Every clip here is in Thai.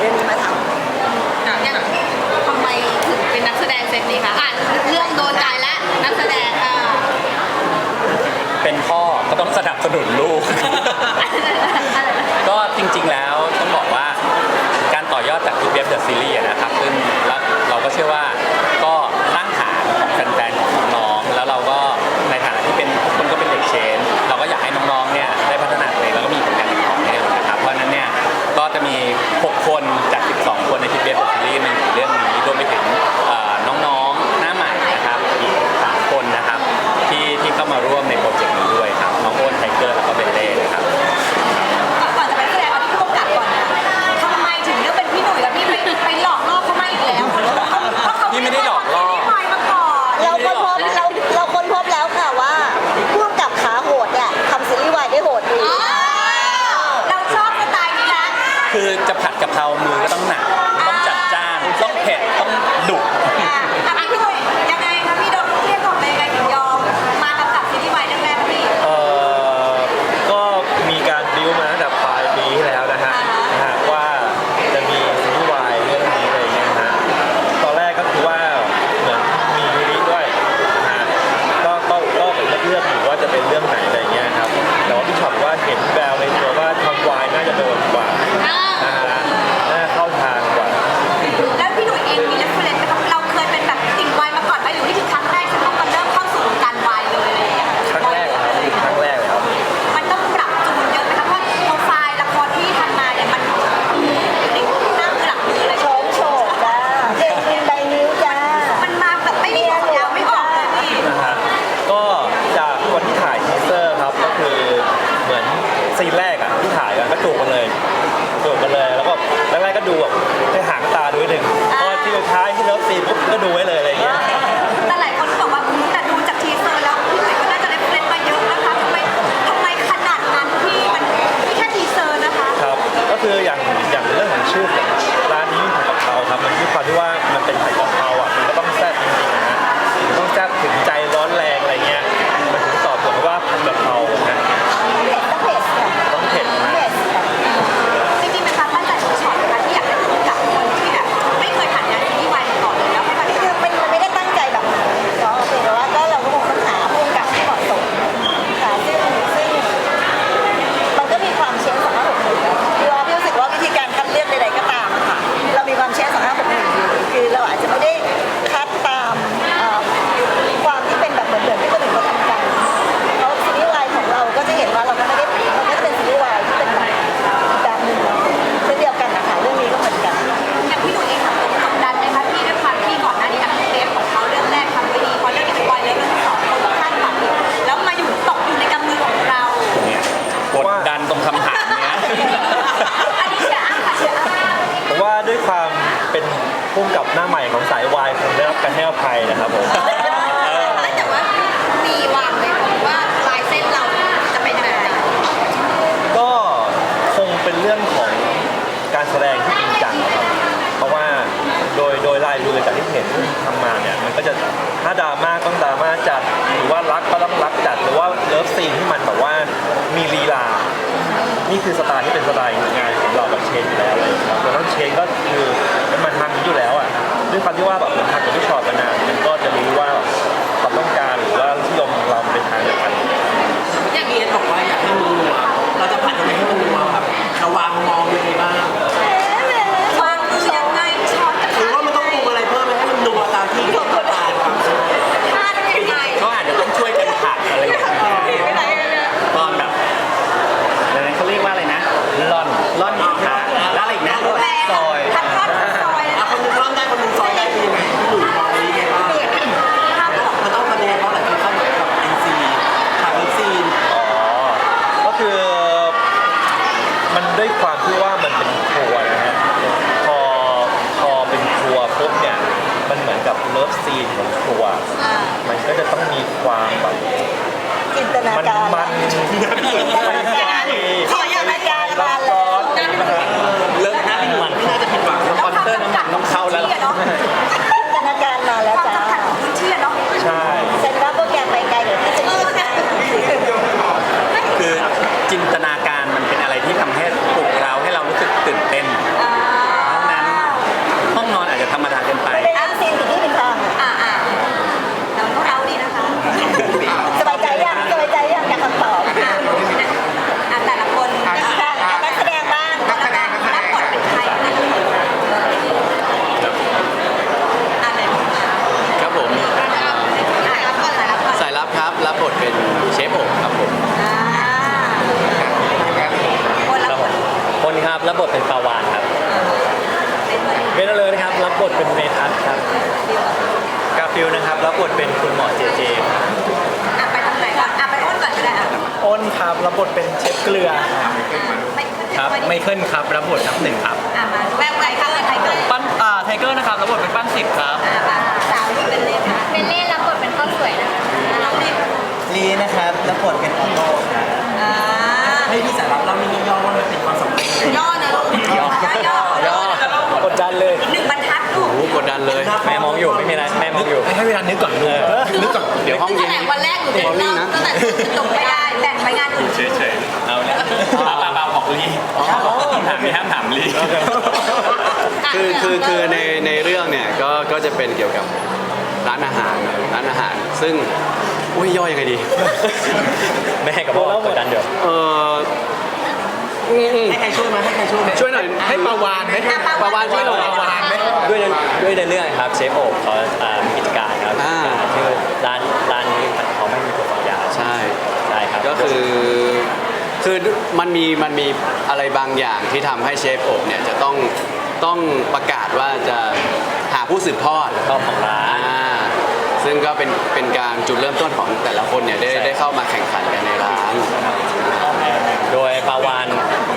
เรื่องนี้มาทหทำไมถึงเป็นนักแสดงเซตนี้คะอ่านเรื่องโดนใจและนักแสดงอ่าเป็นพ่อก็ต้องสนับสนุนลูก ก็จริงๆแล้วต้องบอกว่าการต่อยอดจากทูเบียบเดอะซีรีส์นะครับซึ่งแล้วเราก็เชื่อว่า ถูกกันเลย ให้อภัยนะครับผมแต่ว่ามีวางเลยว่าลายเส้นเราจะเป็นแบบไหนก็คงเป็นเรื่องของการแสดงที่จริงจังครับเพราะว่าโดยโดยลายรูปจากที่เห็นทำมาเนี่ยมันก็จะถ้าดราม่าต้องดราม่าจัดหรือว่ารักก็ต้องรักจัดหรือว่าเลิฟซีนที่มันแบบว่ามีลีลานี่คือสไตล์ที่เป็นสไตล์งานของเราแบบเชนอยู่แล้วเลยครับแล้วเชนก็คือมันทำนี้อยู่แล้วอะ ด้ยความที่ว่าแบบผมทำกับพี่ชอตมานานมันก็จะรู้ว่าความต้องการหรือว่าที่ยมของเราเป็นทางเดียวกันอย่างเอียนบอกว่าอยากให้มันเราจะผัดยังไงให้มันครับระวังมองยังไงบ้าง่ะมันก็จะต้องมีความแบบจินตนามันการ มันขออย่างนั้นอย่าละกันร้อนๆเลิกหน้ามันไม่น่าจะผิดหวังสปอนเซอร์น้ำหนักต้องเข้าแล้ว อะอ้นครับรับบทเป็นเชฟเกลือไม่ขึ้นครับไม่ไมเคิลครับรับบทนับหนึ่งครับอะมาแววไก่ข้าวไทยเกิดปั้นอ่าไทเกอร์นะครับรับบทเป็นปั้นสิบครับ อะมาสาวรุ่นเป็นเล่นค่ะเป็นเล่นรับบทเป็นข้าวสวยนะคะน้องนี่ลีนะครับรับบทเป็นออโต้ครับอ่าให้พี่สารับเราไม่ย่อว่ามันเป็นความสำเร็จยังไงย่อนะลูกย่อย่อย่อย่อ กดดันเลย หนึ่งบรรทัด ลูกกดดันเลย แม่มองอยู่ไม่มีอะไรแม่มองอยู่ ให้เวลานึกก่อนดูนึกก่อนเดี๋ยวห้องตั้เย็งนแต่วันแรกหนูเป็นเริ่มตั้งแต่จบไม่ไม่ได้ได้แบ่งไปงานอื่นเฉยๆเอาเนี่ยปาปาปาบอกลีถามไม่ห้ามถามลีคือคือคือในในเรื่องเนี่ยก็ก็จะเป็นเกี่ยวกับร้านอาหารร้านอาหาร ซึ่งอุ้ยย่อยยังไงดี แม่กับพ่อกดดันเดี๋ยวเอออืมอืม ให้ใครช่วยมาให้ใครช่วยไหมช่วยหน่อยให้ปาวานไหมปาวานช่วยหน่อยปาวานไหมด้วยในด้วยในเรื่องครับเชฟโอบเขาอ่ามีกิจการครับอ่าชื่อร้านร้านนี้เขาไม่มีตัวฝักยาใช่ ใช่ครับก็คือคือมันมีมันมีอะไรบางอย่างที่ทำให้เชฟโอบเนี่ยจะต้องต้องประกาศว่าจะหาผู้สืบทอดชอบของร้านอ่า ซึ่งก็เป็นเป็นการจุดเริ่มต้นของแต่ละคนเนี่ยได้ใช่ได้เข้ามาแข่งขันกันในร้านโดยปาวาน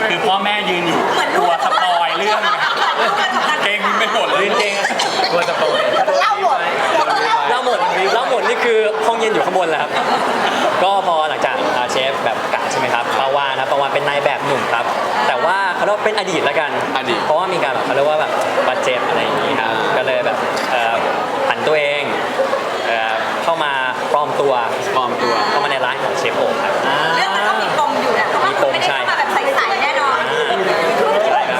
คือพ่อแม่ยืนอยู่กลัวสปอยเรื่องเก่งไปหมดเลยเก่งกลัวสปอยเล่าหมดเล่าเล่าหมดเล่าหมดนี่คือห้องเย็นอยู่ข้างบนแล้วครับก็พอหลังจากอ่าเชฟแบบกะใช่ไหมครับปาวานนะปาวานเป็นนายแบบหนุ่มครับ แต่ว่าเขาเรียกว่าเป็นอดีตแล้วกันอดีตเพราะว่ามีการแบบเขาเรียกว่าแบบบาดเจ็บอะไรอย่างนี้ครับอ่าก็เลยแบบเอ่อผันตัวเองเอ่อเข้ามา ปลอมตัวปลอมตัว เข้ามาในร้านของเชฟโอครับเรื่องมันต้องมีปมอยู่นะเพราะว่าคุณไม่ได้เข้ามาแบบใสๆแน่นอนใช่ครับ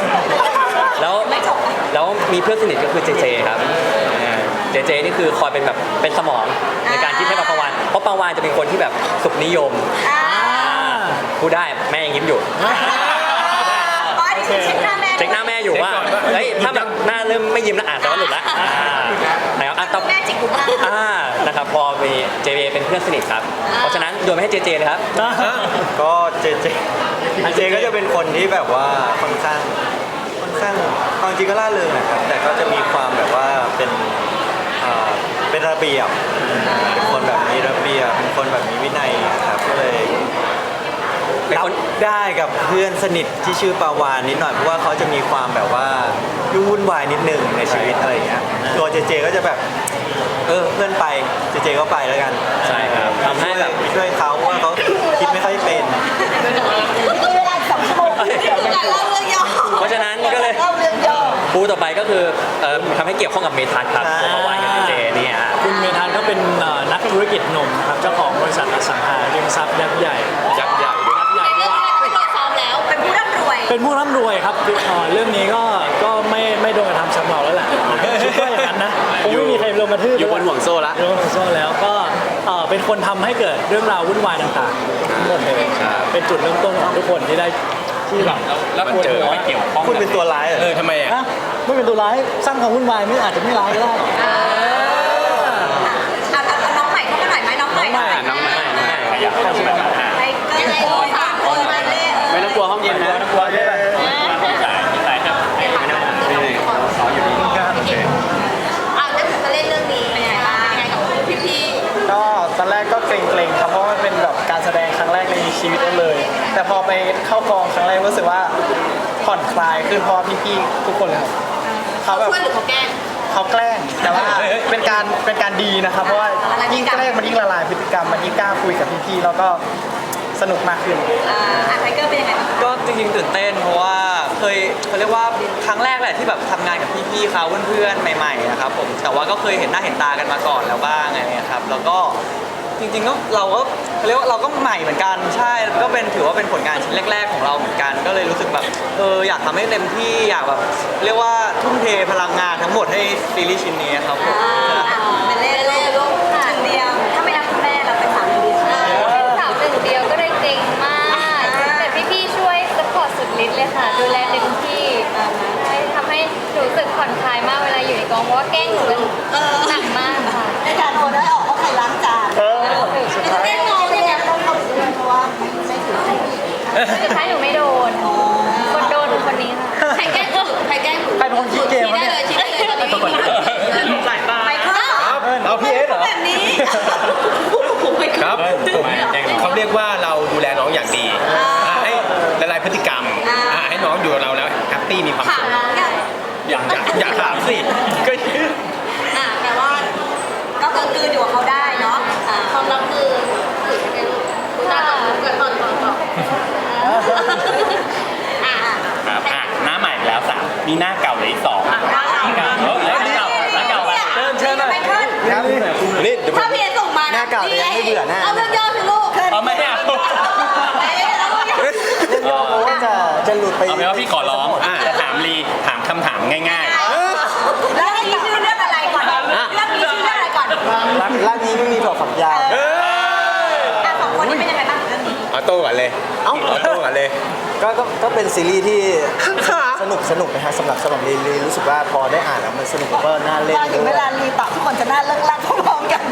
แล้วไม่จบแล้วมีเพื่อนสนิทก็คือเจเจครับเจเจนี่คือคอยเป็นแบบเป็นสมองในการคิดให้กับปาวานเพราะปาวานจะเป็นคนที่แบบสุขนิยมอ่าพูดได้แม่ยังยิ้มอยู่อ๋อนี่คือเช็คหน้าแม่เช็คหน้าแม่อยู่ว่า เฮ้ย ถ้าแบบหน้าเริ่มไม่ยิ้มแล้วอาจจะว่าหลุดละอ่านะครับอะต่อ แม่จิกบุกมาอ่า นะครับพอมีเจเจเป็นเพื่อนสนิทครับ เพราะฉะนั้นโยนไปให้เจเจเลยครับ ก็เจเจเจก็จะเป็นคนที่แบบว่าค่อนข้างค่อนข้างเอาจริงก็ล่าเริงนะครับ แต่ก็จะมีความแบบว่าเป็นอ่าเป็นระเบียบ เป็นคนแบบมีระเบียบ เป็นคนแบบมีวินัยครับก็เลยเป็นรับคน ได้กับเพื่อนสนิทที่ชื่อปาวานนิดหน่อยเพราะว่าเขาจะมีความแบบว่ายุ่งวุ่นวายนิดนึงในชีวิตอะไรอย่างเงี้ยตัวเจเจก็จะแบบ เออเพื่อนไปเจเจก็ไปแล้วกันใช่ครับทำให้แบบ ช่วยเขาเพราะว่าเขาคิดไม่ค่อยเป็นมีเวลาสองชั่วโมงการเล่าเรื่องย่อเพราะฉะนั้นก็เลย เล่าเรื่องย่อปูต่อไปก็คือเอ่อทำให้เกี่ยวข้องกับเมทัศน์ครับอ่า ตัวปาวานกับเจเจเนี่ยฮะคุณเมธานก็เป็นเอ่อนักธุรกิจหนุ่มนะครับเจ้าของบริษัทอสังหาริมทรัพย์ยักษ์ใหญ่ยักษ์ใหญ่ด้วยยักษ์ใหญ่ในด้เรื่วองยนี้ก็โดนซ้อมแล้วเป็นผู้ร่ำรวยเป็นผู้ร่ำรวยครับคือเอ่อเรื่องนี้ก็ก็ไม่ไม่โดนกระทำชำเราแล้วแหละคิดว่าอย่างนั้นนะ คงไม่มีใครลงมาทืบอยู่บนห่วงโซ่ละอยู่บนห่วงโซ่แล้วก็เอ่อเป็นคนทำให้เกิดเรื่องราววุ่นวายต่างๆทั้งหมดเลยใช่เป็นจุดเริ่มต้นของทุกคนที่ได้ที่แบบแล้วควรจะไม่เกี่ยวข้องคุณเป็นตัวร้ายเหรอ เออทำไมอะฮะไม่เป็นตัวร้ายสร้างความวุ่นวายไม่อาจจะไม่ร้ายก็ได้ อะเอาเอาน้องใหม่เข้ามาหน่อยไหมน้องใหม่อ่าน้องใหม่ไม่ไม่อยากเข้ามาแบบอ่าไทเกอร์โอ้ยสามคนมาเล่ไม่ต้องกลัวห้องเย็นนะ กลัวใช่ไหมสายสายครับ นี่ อะแล้วจะเล่นเรื่องนี้เป็นยังไงบ้างเป็นยังไงกับพี่ ก็ต อนแรกก็เกรงๆครับเพราะว่ามันเป็นแบบการแสดงครั้งแรกในชีวิตเลย แต่พอไปเข้ากองครั้งแรกรู้สึกว่าผ่อนคลายขึ้นเพราะว่าพี่ๆทุกคนเลยครับๆเขาเขาแบบช่วยหรือเขาแกล้ง เขาแกล้งแต่ว่าเป็นการเป็นการดีนะครับ เพราะว่ายิ่งแกล้งมันยิ่งละลายพฤติกรรมมันยิ่งกล้าคุยกับพี่ๆแล้วก็สนุกมากขึ้น อ่าอะไทเกอร์เป็นยังไงบ้างก็จริงๆตื่นเต้นเพราะว่าเคยเขาเรียกว่าครั้งแรกแหละที่แบบทำงานกับพี่ๆเขาเพื่อนๆใหม่ๆนะครับผมแต่ว่าก็เคยเห็นหน้าเห็นตากันมาก่อนแล้วบ้างอะไรเงี้ยครับแล้วก็ จริงๆก็เราก็เขาเรียกว่าเราก็ใหม่เหมือนกันใช่ก็เป็นถือว่าเป็นผลงานชิ้นแรก ๆ ของเราเหมือนกัน ก็เลยรู้สึกแบบเอออยากทำให้เต็มที่อยากแบบเรียกว่าทุ่มเทพลังงานทั้งหมดให้ซีรีส์ชิ้นนี้ครับผมเป็นเล่เล่ลูกหนึ่งเดียว ถ้าไม่นับคุณแม่เราเป็นสามคนดีใช่ไหมเป็นสาวหนึ่งเดียวก็เลยเก่งมาก แต่พี่ๆช่วยสปอร์ตสุดฤทธิ์เลยค่ะ ดูแลเต็มที่ทำให้หนูรู้สึกผ่อนคลายมากเวลาอยู่ในกองเพราะว่าแกล้งหนูกันหนักมาก สุดท้ายหนูไม่โดน คนโดนคือคนนี้ค่ะใครแกล้งหนูใครแกล้งหนูใครเป็นคนขี้เกมวะชี้ได้เนี่ย เลยชี้ได้เลยตอนนี้หลายบาทไม่เข้าครับเอาพี่เอสเหรอ แบบนี้ไม่คเข้า รับเขาเรียกว่าเราดูแลน้องอย่างดีอ่าอ่าให้ละลายพฤติกรรมอ่า อ่าให้น้องอยู่กับเราแล้วแฮปปี้มีความค่ะสุขอยากอยากถามสิ ก็ นี่หน้าเก่าเลยสองหน้าเก่าหน้าเก่าหน้าเก่าเชิญเชิญมานี่เดี๋ยวผถ้าม เพียส่งมาหน้าเก่าเลยไม่เบื่อหน้า เอาเรื่องย่อสิลูกเอาไม่เอา เรื่องย่อเขาว่าจะหลุดไปเอาเป็ว่าพี่ขอร้องอ่จะถามลีถามคำถามง่ายๆแล้วนี้ชื่อเรื่องอะไรก่อนอะ เรื่องนี้ชื่อเรื่องอะไรก่อนแล้วนี้ไม่มีถั่วฝักยาวสองคนนี้เป็นยังไงบ้าง โต้ก่อนเลยเอ้าเอาโต้ก่อนเลย ก็ก็ก็เป็นซีรีส์ที่สนุกสนุกนะฮะสำหรับสำหรับลีลีรู้สึกว่าพอได้อ่านแล้วมันสนุกแล้วก็น่าเล่นพอถึงด้เววยลารีตอบทุกคนจะน่าเลิกลักพร้อมๆกัน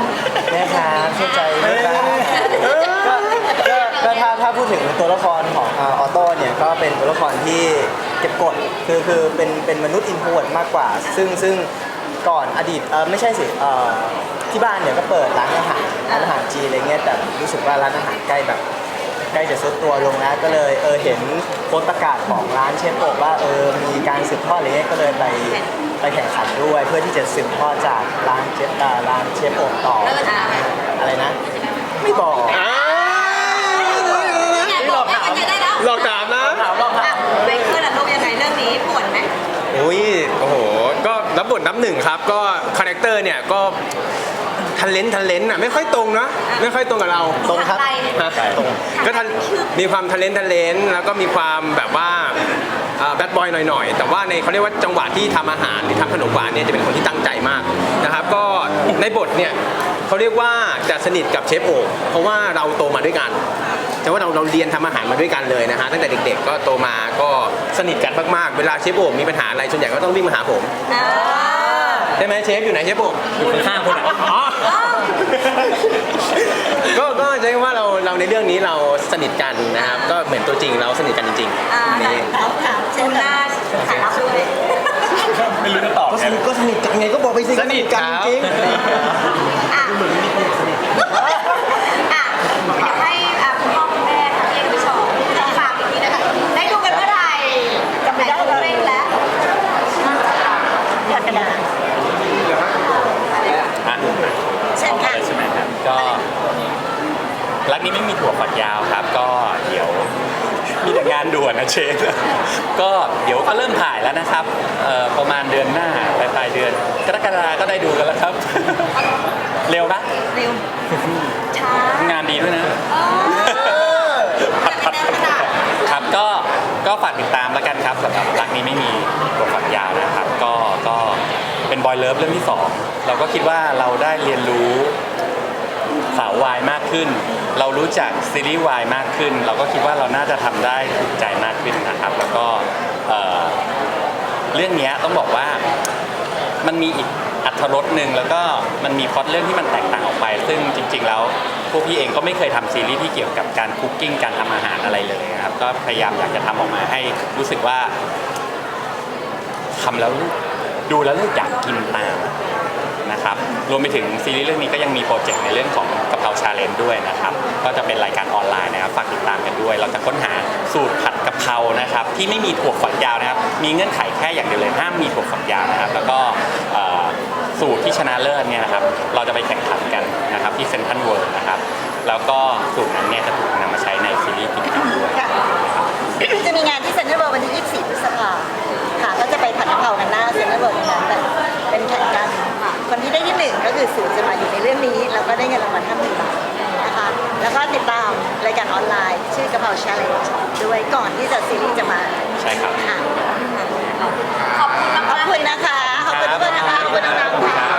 แม่ครับเชื่อใจด้วยนะก็ก็ก็ถ้าถ้าพูดถึงตัวละครของอ่าออโต้เนี่ยก็เป็นตัวละครที่เก็บกดคือคือเป็นเป็นมนุษย์อินโทรเวิร์ดมากกว่า ซึ่งซึ่งก่อนอดีตเออไม่ใช่สิเออที่บ้านเนี่ยก็เปิดร้านอาหารร้านอาหารจีนอะไรเงี้ยแต่รู้สึกว่าร้านอาหารใกล้แบบ ใกล้จะซุดตัวลงแล้วก็เลยเออเห็นโพสต์ประกาศของร้านเชฟโอบว่าเออมีการสืบทอดอะไรเงี้ยก็เลยไปไปแข่งขันด้วย เพื่อที่จะสืบทอดจากร้านเชฟอ่าร้านเชฟโอบต่อแล้วเราชนะไหมอะไรนะ ไม่บอกนี่หลอกถามได้แล้วหลอกถามนะ ถามหลอกถามไมเคิลอะลูกยังไงเรื่องนี้ปวดไหมอุ้ย โอ้โห ก็รับบทนับหนึ่งครับ ก็คาแรคเตอร์เนี่ยก็ ทันเลนทันเลนอะไม่ค่อยตรงนะไม่ค่อยตรงกับเราตรงครับอะไรฮะตรงก็ทันมีความทันเลนทันเลนแล้วก็มีความแบบว่าแบดบอยหน่อยๆ แต่ว่าในเขาเรียกว่าจังหวะที่ทำอาหารหรือทำขนมหวานเนี่ยจะเป็นคนที่ตั้งใจมากนะครับ ก็ในบทเนี่ยเขาเรียกว่าจะสนิทกับเชฟโอกเพราะว่าเราโตมาด้วยกันแต่ว่าเราเราเรียนทำอาหารมาด้วยกันเลยนะฮะตั้งแต่เด็กๆก็โตมาก็สนิทกันมากๆ เวลาเชฟโอกมีปัญหาอะไรส่วนใหญ่ก็ต้องวิ่งมาหาผมอ่า ใช่ไหมเชฟอยู่ไหนเชฟโอกๆอยู่ข้างๆคุณอะอ๋อก็ก็ใช้คำว่าเราเราในเรื่องนี้เราสนิทกันนะครับ ก็เหมือนตัวจริงเราสนิทกันจริงอ่าๆนี่ถามถามเช่คุนณหน้าถ่ายรับด้วย ไม่รู้จะตอบก็สไงนิทก็สนิทกันไงก็บอกไปสิสนิทกันครับจริง อะอะอยากให้อะคุณพ่อคุณแม่ค่ะพี่เอกพี่ชมฝากอีกทีนะคะได้ดูกันเมื่อไหร่จำไม่ได้เร่งแล้ว กรกฎาคม อะ เช่นค่ะ ใช่ไหมครับก็รั กนี้ไม่มีถั่วฝักยาวครับ ก็เดี๋ยวมีแต่งานด่วนนะเชฟก็เดี๋ยวก็เริ่มถ่ายแล้วนะครับเอ่อประมาณเดือนหน้าปลายปลายเดือนกรกฎาก็ได้ดูกันแล้วครับ เร็วปะเร็ว ช้างานดีด้วยนะอย่าไปแน่ขนาดครับก็ก็ฝากติดตามแล้วกันครับสำหรับรักนี้ไม่มีตัวฝักยาวนะครับ ก็ก็เป็นบอยเลิฟเรื่องที่สองเราก็คิดว่าเราได้เรียนรู้สาววายมากขึ้น เรารู้จักซีรีส์วายมากขึ้น เราก็คิดว่าเราน่าจะทำได้ถูกใจมากขึ้นนะครับ แล้วก็เอ่อเรื่องเนี้ยต้องบอกว่ามันมีอีกอัธรสหนึ่งแล้วก็มันมีพล็อตเรื่องที่มันแตกต่างออกไป ซึ่งจริง ๆ แล้วพวกพี่เองก็ไม่เคยทำซีรีส์ที่เกี่ยวกับการคุกกิ้งการทำอาหารอะไรเลยนะครับ ก็พยายามอยากจะทำออกมาให้รู้สึกว่า ทำแล้วดูแล้วลูกอยากกินตาม นะครับรวมไปถึงซีรีส์เรื่องนี้ก็ยังมีโปรเจกต์ในเรื่องของกะเพราชาเลนจ์ด้วยนะครับก็จะเป็นรายการออนไลน์นะครับฝากติดตามกันด้วย เราจะค้นหาสูตรผัดกะเพรานะครับที่ไม่มีถั่วฝักยาวนะครับมีเงื่อนไขแค่อย่างเดียวเลยห้ามมีถั่วฝักยาวนะครับแล้วก็สูตรที่ชนะเลิศเนี่ยนะครับเราจะไปแข่งขันกันนะครับที่เซนทรัลเวิลด์นะครับแล้วก็สูตรนั้นเนี่ยจะถูกนำมาใช้ในซีรีส์กินกันด้วยค่ะจะมีงานที่เซนทรัลเวิลด์วันที่ 24พฤษภาค่ะก็จะไปผัดกะเพรากันหน้าเซนทรัลเวิลด์ตรงนั้นแบบเป็นแข่งกัน ค่ะคนที่ได้ที่หนึ่งก็คือสูตรจะมาอยู่ในเรื่องนี้ แล้วก็ได้เงินรางวัลห้าหมื่นบาทนะคะแล้วก็ติดตามรายการออนไลน์ ชื่อกะเพราชาเลนจ์ด้วยก่อนที่จะซีรีส์จะมาใช่ครับค่ะขอบคุณมากขอบคุณนะคะขอบคุณทุกคนนะคะขอบคุณน้องๆค่ะ